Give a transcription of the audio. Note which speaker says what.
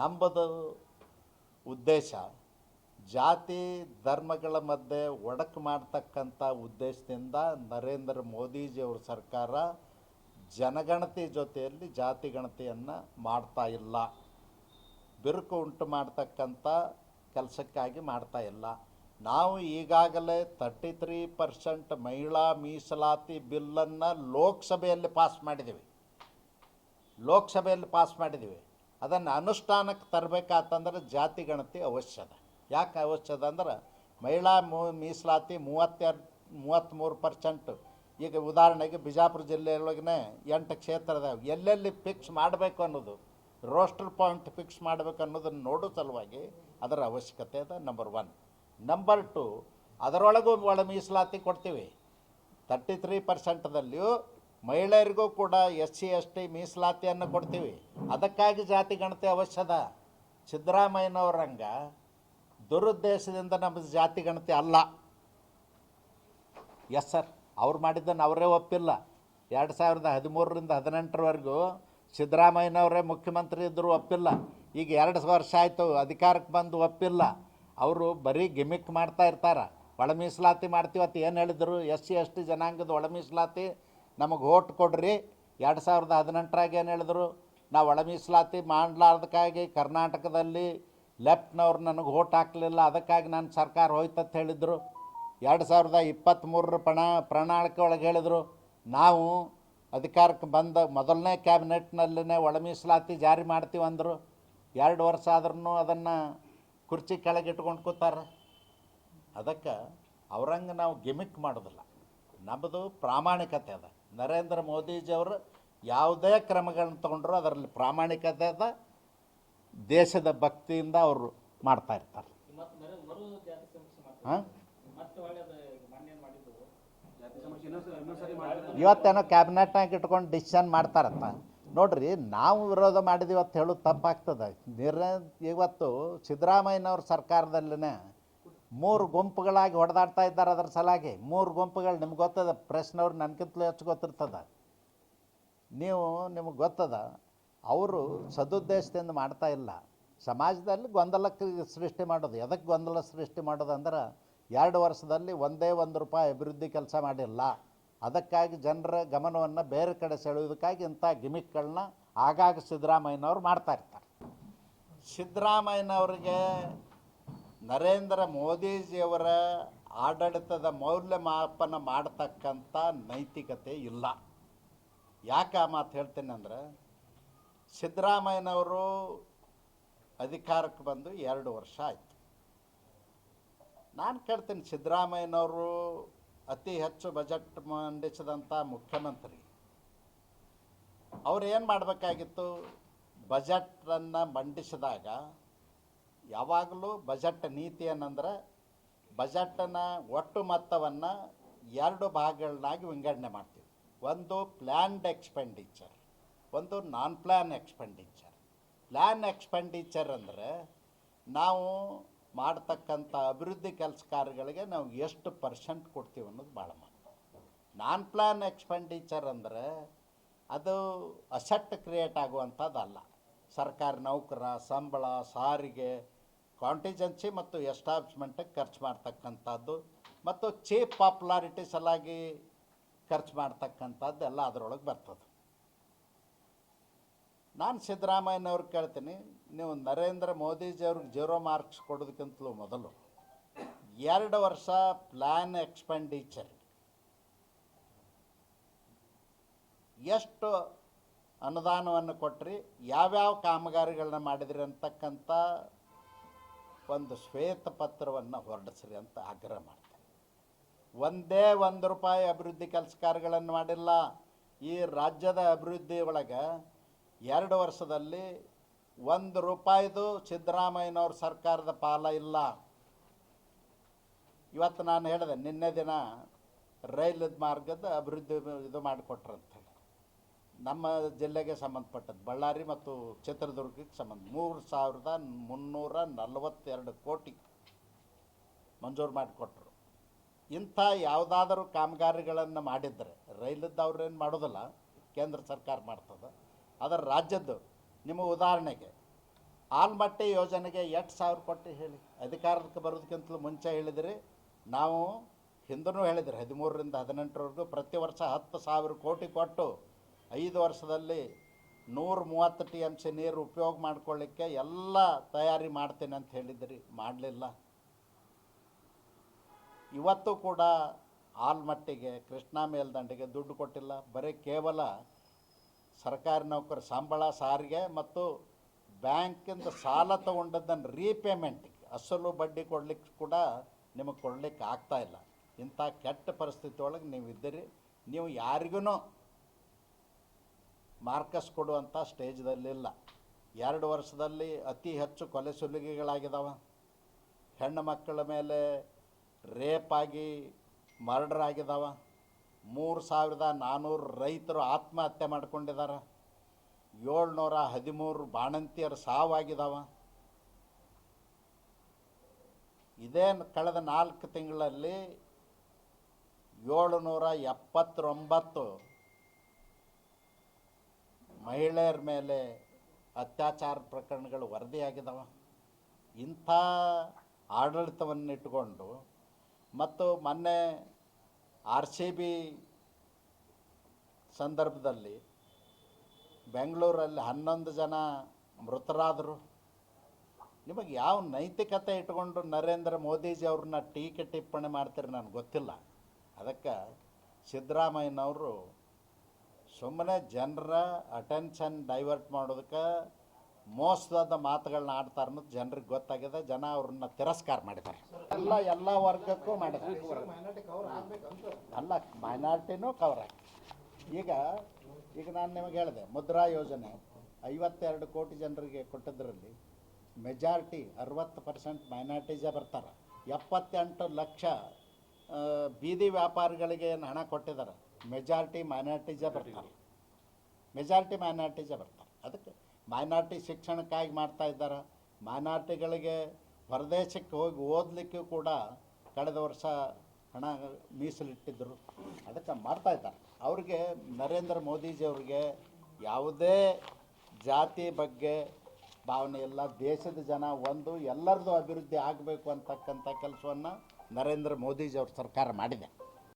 Speaker 1: ನಂಬದು ಉದ್ದೇಶ ಜಾತಿ ಧರ್ಮಗಳ ಮಧ್ಯೆ ಒಡಕು ಮಾಡ್ತಕ್ಕಂಥ ಉದ್ದೇಶದಿಂದ ನರೇಂದ್ರ ಮೋದಿಜಿಯವ್ರ ಸರ್ಕಾರ ಜನಗಣತಿ ಜೊತೆಯಲ್ಲಿ ಜಾತಿ ಗಣತಿಯನ್ನು ಮಾಡ್ತಾ ಇಲ್ಲ. ಬಿರುಕು ಉಂಟು ಮಾಡ್ತಕ್ಕಂಥ ಕೆಲಸಕ್ಕಾಗಿ ಮಾಡ್ತಾ ಇಲ್ಲ. ನಾವು ಈಗಾಗಲೇ ತರ್ಟಿ ತ್ರೀ ಪರ್ಸೆಂಟ್ ಮಹಿಳಾ ಮೀಸಲಾತಿ ಬಿಲ್ಲನ್ನು ಲೋಕಸಭೆಯಲ್ಲಿ ಪಾಸ್ ಮಾಡಿದ್ದೀವಿ. ಲೋಕಸಭೆಯಲ್ಲಿ ಪಾಸ್ ಮಾಡಿದ್ದೀವಿ. ಅದನ್ನು ಅನುಷ್ಠಾನಕ್ಕೆ ತರಬೇಕಾತಂದ್ರೆ ಜಾತಿ ಗಣತಿ ಅವಶ್ಯದ. ಯಾಕೆ ಅವಶ್ಯದ ಅಂದ್ರೆ ಮಹಿಳಾ ಮೀಸಲಾತಿ ಮೂವತ್ತೆರಡು ಮೂವತ್ತ್ಮೂರು ಪರ್ಸೆಂಟ್. ಈಗ ಉದಾಹರಣೆಗೆ ಬಿಜಾಪುರ ಜಿಲ್ಲೆಯೊಳಗನೆ ಎಂಟು ಕ್ಷೇತ್ರ ಇದಾವೆ. ಎಲ್ಲೆಲ್ಲಿ ಫಿಕ್ಸ್ ಮಾಡಬೇಕು ಅನ್ನೋದು ರೋಸ್ಟರ್ ಪಾಯಿಂಟ್ ಫಿಕ್ಸ್ ಮಾಡಬೇಕು ಅನ್ನೋದನ್ನು ನೋಡೋ ಸಲುವಾಗಿ ಅದರ ಅವಶ್ಯಕತೆ ಅದ ನಂಬರ್ ಒನ್ ನಂಬರ್ ಟು ಅದರೊಳಗೂ ಒಳ ಮೀಸಲಾತಿ ಕೊಡ್ತೀವಿ. ತರ್ಟಿ ತ್ರೀ ಪರ್ಸೆಂಟ್ದಲ್ಲಿಯೂ ಮಹಿಳೆಯರಿಗೂ ಕೂಡ ಎಸ್ ಸಿ ಎಸ್ ಟಿ ಮೀಸಲಾತಿಯನ್ನು ಕೊಡ್ತೀವಿ. ಅದಕ್ಕಾಗಿ ಜಾತಿ ಗಣತಿ ಅವಶ್ಯದ. ಸಿದ್ದರಾಮಯ್ಯನವರಂಗ ದುರುದ್ದೇಶದಿಂದ ನಮ್ಮದು ಜಾತಿ ಗಣತಿ ಅಲ್ಲ. ಎಸ್ ಸರ್ ಅವ್ರು ಮಾಡಿದ್ದನ್ನು ಅವರೇ ಒಪ್ಪಿಲ್ಲ. ಎರಡು ಸಾವಿರದ ಹದಿಮೂರರಿಂದ ಹದಿನೆಂಟರವರೆಗೂ ಸಿದ್ದರಾಮಯ್ಯನವರೇ ಮುಖ್ಯಮಂತ್ರಿ ಇದ್ದರೂ ಒಪ್ಪಿಲ್ಲ. ಈಗ ಎರಡು ವರ್ಷ ಆಯಿತು, ಅಧಿಕಾರಕ್ಕೆ ಬಂದು ಒಪ್ಪಿಲ್ಲ. ಅವರು ಬರೀ ಗಿಮಿಕ್ ಮಾಡ್ತಾ ಇರ್ತಾರೆ. ಒಳ ಮೀಸಲಾತಿ ಮಾಡ್ತೀವತ್ತು ಏನು ಹೇಳಿದರು? ಎಸ್ ಸಿ ಎಸ್ ಟಿ ಜನಾಂಗದ ಒಳ ಮೀಸಲಾತಿ ನಮಗೆ ಓಟ್ ಕೊಡ್ರಿ. ಎರಡು ಸಾವಿರದ ಹದಿನೆಂಟರಾಗ ಏನು ಹೇಳಿದ್ರು? ನಾವು ಒಳ ಮೀಸಲಾತಿ ಮಾಡಲಾರ್ದಕ್ಕಾಗಿ ಕರ್ನಾಟಕದಲ್ಲಿ ಲೆಫ್ಟ್ನವ್ರು ನನಗೆ ಓಟ್ ಹಾಕಲಿಲ್ಲ, ಅದಕ್ಕಾಗಿ ನಾನು ಸರ್ಕಾರ ಹೋಯ್ತಂತ ಹೇಳಿದರು. ಎರಡು ಸಾವಿರದ ಇಪ್ಪತ್ತ್ಮೂರರ ಪ್ರಣ ಪ್ರಣಾಳಿಕೆ ಒಳಗೆ ಹೇಳಿದರು. ನಾವು ಅಧಿಕಾರಕ್ಕೆ ಬಂದ ಮೊದಲನೇ ಕ್ಯಾಬಿನೆಟ್ನಲ್ಲೇ ಒಳ ಮೀಸಲಾತಿ ಜಾರಿ ಮಾಡ್ತೀವಿ ಅಂದರು. ಎರಡು ವರ್ಷ ಆದ್ರೂ ಅದನ್ನು ಕುರ್ಚಿ ಕೆಳಗೆ ಇಟ್ಕೊಂಡು ಕೂತಾರೆ. ಅದಕ್ಕೆ ಅವ್ರಂಗೆ ನಾವು ಗಿಮಿಕ್ ಮಾಡೋದಿಲ್ಲ. ನಮ್ಮದು ಪ್ರಾಮಾಣಿಕತೆ ಅದ. ನರೇಂದ್ರ ಮೋದಿಜಿಯವರು ಯಾವುದೇ ಕ್ರಮಗಳನ್ನು ತೊಗೊಂಡ್ರು ಅದರಲ್ಲಿ ಪ್ರಾಮಾಣಿಕತೆ ಅದ. ದೇಶದ ಭಕ್ತಿಯಿಂದ ಅವರು ಮಾಡ್ತಾ ಇರ್ತಾರೆ. ಹಾಂ? ಇವತ್ತೇನೋ ಕ್ಯಾಬಿನೆಟ್ನಾಗ ಇಟ್ಕೊಂಡು ಡಿಸಿಷನ್ ಮಾಡ್ತಾರಂತ ನೋಡ್ರಿ ನಾವು ವಿರೋಧ ಮಾಡಿದೀವಿ ಅಂತ ಹೇಳೋದು ತಪ್ಪಾಗ್ತದೆ. ನಿರ ಇವತ್ತು ಸಿದ್ದರಾಮಯ್ಯನವ್ರ ಸರ್ಕಾರದಲ್ಲೇ ಮೂರು ಗುಂಪುಗಳಾಗಿ ಹೊಡೆದಾಡ್ತಾ ಇದ್ದಾರೆ ಅದರ ಸಲಾಗಿ. ಮೂರು ಗುಂಪುಗಳು ನಿಮ್ಗೆ ಗೊತ್ತದ? ಪ್ರಶ್ನವ್ರು ನನಗಿಂತಲೂ ಹೆಚ್ಚು ಗೊತ್ತಿರ್ತದ. ನೀವು ನಿಮಗೆ ಗೊತ್ತದ? ಅವರು ಸದುದ್ದೇಶದಿಂದ ಮಾಡ್ತಾ ಇಲ್ಲ. ಸಮಾಜದಲ್ಲಿ ಗೊಂದಲಕ್ಕೆ ಸೃಷ್ಟಿ ಮಾಡೋದು. ಎದಕ್ಕೆ ಗೊಂದಲ ಸೃಷ್ಟಿ ಮಾಡೋದು ಅಂದ್ರೆ ಎರಡು ವರ್ಷದಲ್ಲಿ ಒಂದೇ ಒಂದು ರೂಪಾಯಿ ಅಭಿವೃದ್ಧಿ ಕೆಲಸ ಮಾಡಿಲ್ಲ. ಅದಕ್ಕಾಗಿ ಜನರ ಗಮನವನ್ನು ಬೇರೆ ಕಡೆ ಸೆಳೆಯೋದಕ್ಕಾಗಿ ಇಂಥ ಗಿಮಿಕ್ಗಳನ್ನ ಆಗಾಗ ಸಿದ್ದರಾಮಯ್ಯನವ್ರು ಮಾಡ್ತಾ ಇರ್ತಾರೆ. ಸಿದ್ದರಾಮಯ್ಯನವ್ರಿಗೆ ನರೇಂದ್ರ ಮೋದಿಜಿಯವರ ಆಡಳಿತದ ಮೌಲ್ಯಮಾಪನ ಮಾಡತಕ್ಕಂಥ ನೈತಿಕತೆ ಇಲ್ಲ. ಯಾಕೆ ಆ ಮಾತು ಹೇಳ್ತೀನಿ ಅಂದ್ರೆ, ಸಿದ್ದರಾಮಯ್ಯನವರು ಅಧಿಕಾರಕ್ಕೆ ಬಂದು ಎರಡು ವರ್ಷ ಆಯಿತು. ನಾನು ಕೇಳ್ತೀನಿ, ಸಿದ್ದರಾಮಯ್ಯನವರು ಅತಿ ಹೆಚ್ಚು ಬಜೆಟ್ ಮಂಡಿಸಿದಂಥ ಮುಖ್ಯಮಂತ್ರಿ. ಅವ್ರು ಏನು ಮಾಡಬೇಕಾಗಿತ್ತು? ಬಜೆಟನ್ನು ಮಂಡಿಸಿದಾಗ ಯಾವಾಗಲೂ ಬಜೆಟ್ ನೀತಿ ಏನಂದ್ರೆ ಬಜೆಟ್ನ ಒಟ್ಟು ಮೊತ್ತವನ್ನು ಎರಡು ಭಾಗಗಳನ್ನಾಗಿ ವಿಂಗಡಣೆ ಮಾಡ್ತೀವಿ. ಒಂದು ಪ್ಲ್ಯಾನ್ಡ್ ಎಕ್ಸ್ಪೆಂಡಿಚರ್ ಒಂದು non plan expenditure plan expenditure ಅಂದರೆ ನಾವು ಮಾಡ್ತಕ್ಕಂಥ ಅಭಿವೃದ್ಧಿ ಕೆಲಸ ಕಾರ್ಯಗಳಿಗೆ ನಾವು ಎಷ್ಟು ಪರ್ಸೆಂಟ್ ಕೊಡ್ತೀವಿ ಅನ್ನೋದು ಭಾಳ ಮಾತು ನಾನ್ ಪ್ಲ್ಯಾನ್ ಎಕ್ಸ್ಪೆಂಡಿಚರ್ ಅಂದರೆ ಅದು ಅಸೆಟ್ ಕ್ರಿಯೇಟ್ ಆಗುವಂಥದ್ದಲ್ಲ. ಸರ್ಕಾರಿ ನೌಕರ, ಸಂಬಳ, ಸಾರಿಗೆ ಕಾಂಟಿಜೆನ್ಸಿ ಮತ್ತು ಎಸ್ಟಾಬ್ಲಿಷ್ಮೆಂಟಿಗೆ ಖರ್ಚು ಮಾಡ್ತಕ್ಕಂಥದ್ದು ಮತ್ತು ಚೀಪ್ ಪಾಪ್ಯುಲಾರಿಟಿ ಸಲಾಗಿ ಖರ್ಚು ಮಾಡ್ತಕ್ಕಂಥದ್ದು ಎಲ್ಲ ಅದರೊಳಗೆ ಬರ್ತದೆ. ನಾನು ಸಿದ್ದರಾಮಯ್ಯನವ್ರಿಗೆ ಕೇಳ್ತೀನಿ, ನೀವು ನರೇಂದ್ರ ಮೋದಿಜಿಯವ್ರಿಗೆ ಜೀರೋ ಮಾರ್ಕ್ಸ್ ಕೊಡೋದಕ್ಕಿಂತಲೂ ಮೊದಲು ಎರಡು ವರ್ಷ ಪ್ಲ್ಯಾನ್ ಎಕ್ಸ್ಪೆಂಡಿಚರ್ ಎಷ್ಟು ಅನುದಾನವನ್ನು ಕೊಟ್ರಿ, ಯಾವ್ಯಾವ ಕಾಮಗಾರಿಗಳನ್ನ ಮಾಡಿದ್ರಿ ಅಂತಕ್ಕಂಥ ಒಂದು ಶ್ವೇತಪತ್ರವನ್ನು ಹೊರಡಿಸ್ರಿ ಅಂತ ಆಗ್ರಹ ಮಾಡ್ತಾರೆ ಒಂದೇ ಒಂದು ರೂಪಾಯಿ ಅಭಿವೃದ್ಧಿ ಕೆಲಸ ಕಾರ್ಯಗಳನ್ನು ಮಾಡಿಲ್ಲ. ಈ ರಾಜ್ಯದ ಅಭಿವೃದ್ಧಿ ಒಳಗೆ ಎರಡು ವರ್ಷದಲ್ಲಿ ಒಂದು ರೂಪಾಯಿದು ಸಿದ್ದರಾಮಯ್ಯನವ್ರ ಸರ್ಕಾರದ ಪಾಲ ಇಲ್ಲ. ಇವತ್ತು ನಾನು ಹೇಳಿದೆ, ನಿನ್ನೆ ದಿನ ರೈಲದ ಮಾರ್ಗದ ಅಭಿವೃದ್ಧಿ ಇದು ಮಾಡಿಕೊಟ್ರಂತೆ. ನಮ್ಮ ಜಿಲ್ಲೆಗೆ ಸಂಬಂಧಪಟ್ಟದ್ದು, ಬಳ್ಳಾರಿ ಮತ್ತು ಚಿತ್ರದುರ್ಗಕ್ಕೆ ಸಂಬಂಧ. ಮೂರು ಸಾವಿರದ ಮುನ್ನೂರ ನಲವತ್ತೆರಡು ಕೋಟಿ ಮಂಜೂರು ಮಾಡಿಕೊಟ್ರು. ಇಂಥ ಯಾವುದಾದರೂ ಕಾಮಗಾರಿಗಳನ್ನು ಮಾಡಿದರೆ, ರೈಲದ್ದು ಅವ್ರೇನು ಮಾಡೋದಿಲ್ಲ, ಕೇಂದ್ರ ಸರ್ಕಾರ ಮಾಡ್ತದೆ. ಅದರ ರಾಜ್ಯದ್ದು, ನಿಮ್ಮ ಉದಾಹರಣೆಗೆ, ಆಲ್ಮಟ್ಟಿ ಯೋಜನೆಗೆ ಎಷ್ಟು ಸಾವಿರ ಕೊಟ್ಟು ಹೇಳಿ. ಅಧಿಕಾರಕ್ಕೆ ಬರೋದಕ್ಕಿಂತಲೂ ಮುಂಚೆ ಹೇಳಿದ್ರಿ. ನಾವು ಹಿಂದೂ ಹೇಳಿದ್ರಿ, ಹದಿಮೂರರಿಂದ ಹದಿನೆಂಟರವರೆಗೂ ಪ್ರತಿ ವರ್ಷ ಹತ್ತು ಸಾವಿರ ಕೋಟಿ ಕೊಟ್ಟು ಐದು ವರ್ಷದಲ್ಲಿ ನೂರ ಮೂವತ್ತು ಟಿ ಎಂ ಸಿ ನೀರು ಉಪಯೋಗ ಮಾಡ್ಕೊಳ್ಳಿಕ್ಕೆ ಎಲ್ಲ ತಯಾರಿ ಮಾಡ್ತೀನಿ ಅಂತ ಹೇಳಿದ್ರಿ. ಮಾಡಲಿಲ್ಲ. ಇವತ್ತು ಕೂಡ ಆಲ್ಮಟ್ಟಿಗೆ ಕೃಷ್ಣಾ ಮೇಲ್ದಂಡೆಗೆ ದುಡ್ಡು ಕೊಟ್ಟಿಲ್ಲ. ಬರೀ ಕೇವಲ ಸರ್ಕಾರಿ ನೌಕರ ಸಂಬಳ ಸಾರಿಗೆ ಮತ್ತು ಬ್ಯಾಂಕಿಂದ ಸಾಲ ತೊಗೊಂಡದ್ದನ್ನು ರೀಪೇಮೆಂಟಿಗೆ ಅಸಲು ಬಡ್ಡಿ ಕೊಡ್ಲಿಕ್ಕೆ ಕೂಡ ನಿಮಗೆ ಕೊಡ್ಲಿಕ್ಕೆ ಆಗ್ತಾಯಿಲ್ಲ ಇಂಥ ಕೆಟ್ಟ ಪರಿಸ್ಥಿತಿ ಒಳಗೆ ನೀವು ಇದ್ದೀರಿ ನೀವು ಯಾರಿಗೂ ಮಾರ್ಕಸ್ ಕೊಡುವಂಥ ಸ್ಟೇಜ್ದಲ್ಲಿಲ್ಲ. ಎರಡು ವರ್ಷದಲ್ಲಿ ಅತಿ ಹೆಚ್ಚು ಕೊಲೆ ಸುಲಿಗೆಗಳಾಗಿದ್ದಾವ ಹೆಣ್ಣು ಮಕ್ಕಳ ಮೇಲೆ ರೇಪ್ ಆಗಿ ಮರ್ಡರ್ ಆಗಿದ್ದಾವ ಮೂರು ಸಾವಿರದ ನಾನ್ನೂರು ರೈತರು ಆತ್ಮಹತ್ಯೆ ಮಾಡಿಕೊಂಡಿದ್ದಾರೆ ಏಳ್ನೂರ ಹದಿಮೂರು ಬಾಣಂತಿಯರು ಸಾವಾಗಿದಾವ. ಇದೇ ಕಳೆದ ನಾಲ್ಕು ತಿಂಗಳಲ್ಲಿ ಏಳುನೂರ ಎಪ್ಪತ್ತೊಂಬತ್ತು ಮಹಿಳೆಯರ ಮೇಲೆ ಅತ್ಯಾಚಾರ ಪ್ರಕರಣಗಳು ವರದಿಯಾಗಿದ್ದಾವೆ ಇಂಥ ಆಡಳಿತವನ್ನು ಇಟ್ಟುಕೊಂಡು ಮತ್ತು ಮೊನ್ನೆ ಆರ್ ಸಿ ಬಿ ಸಂದರ್ಭದಲ್ಲಿ ಬೆಂಗಳೂರಲ್ಲಿ ಹನ್ನೊಂದು ಜನ ಮೃತರಾದರು. ನಿಮಗೆ ಯಾವ ನೈತಿಕತೆ ಇಟ್ಕೊಂಡು ನರೇಂದ್ರ ಮೋದಿಜಿ ಅವ್ರನ್ನ ಟೀಕೆ ಟಿಪ್ಪಣಿ ಮಾಡ್ತೀರಿ ನನಗೆ ಗೊತ್ತಿಲ್ಲ. ಅದಕ್ಕೆ ಸಿದ್ದರಾಮಯ್ಯನವರು ಸುಮ್ಮನೆ ಜನರ ಅಟೆನ್ಷನ್ ಡೈವರ್ಟ್ ಮಾಡೋದಕ್ಕೆ ಮೋಸದ ಮಾತುಗಳನ್ನ ಆಡ್ತಾರೆ ಅನ್ನೋದು ಜನರಿಗೆ ಗೊತ್ತಾಗಿದೆ. ಜನ ಅವ್ರನ್ನ ತಿರಸ್ಕಾರ ಮಾಡಿದ್ದಾರೆ. ಎಲ್ಲ ಎಲ್ಲ ವರ್ಗಕ್ಕೂ ಮಾಡಿದ್ದಾರೆ. ಅಲ್ಲ ಮೈನಾರಿಟಿನೂ ಕವರ್ ಆಗಿ. ಈಗ ಈಗ ನಾನು ನಿಮಗೆ ಹೇಳಿದೆ, ಮುದ್ರಾ ಯೋಜನೆ ಐವತ್ತೆರಡು ಕೋಟಿ ಜನರಿಗೆ ಕೊಟ್ಟಿದ್ದರಲ್ಲಿ ಮೆಜಾರಿಟಿ ಅರವತ್ತು ಪರ್ಸೆಂಟ್ ಮೈನಾರಿಟೀಸೇ ಬರ್ತಾರೆ. ಎಪ್ಪತ್ತೆಂಟು ಲಕ್ಷ ಬೀದಿ ವ್ಯಾಪಾರಿಗಳಿಗೆ ಏನು ಹಣ ಕೊಟ್ಟಿದ್ದಾರೆ. ಮೆಜಾರಿಟಿ ಮೈನಾರಿಟೀಸೇ ಬರ್ತಾರೆ. ಮೆಜಾರಿಟಿ ಮೈನಾರಿಟೀಸೇ ಬರ್ತಾರೆ. ಅದಕ್ಕೆ ಮೈನಾರಿಟಿ ಶಿಕ್ಷಣಕ್ಕಾಗಿ ಮಾಡ್ತಾ ಇದ್ದಾರೆ. ಮೈನಾರಿಟಿಗಳಿಗೆ ಹೊರದೇಶಕ್ಕೆ ಹೋಗಿ ಓದಲಿಕ್ಕೂ ಕೂಡ ಕಳೆದ ವರ್ಷ ಹಣ ಮೀಸಲಿಟ್ಟಿದ್ದರು ಅದಕ್ಕೆ ಮಾಡ್ತಾ ಇದ್ದಾರೆ. ಅವ್ರಿಗೆ ನರೇಂದ್ರ ಮೋದಿಜಿಯವ್ರಿಗೆ ಯಾವುದೇ ಜಾತಿ ಬಗ್ಗೆ ಭಾವನೆ ಇಲ್ಲ. ದೇಶದ ಜನ ಒಂದು, ಎಲ್ಲರದ್ದು ಅಭಿವೃದ್ಧಿ ಆಗಬೇಕು ಅಂತಕ್ಕಂಥ ಕೆಲಸವನ್ನು ನರೇಂದ್ರ ಮೋದಿಜಿ ಅವ್ರ ಸರ್ಕಾರ ಮಾಡಿದೆ.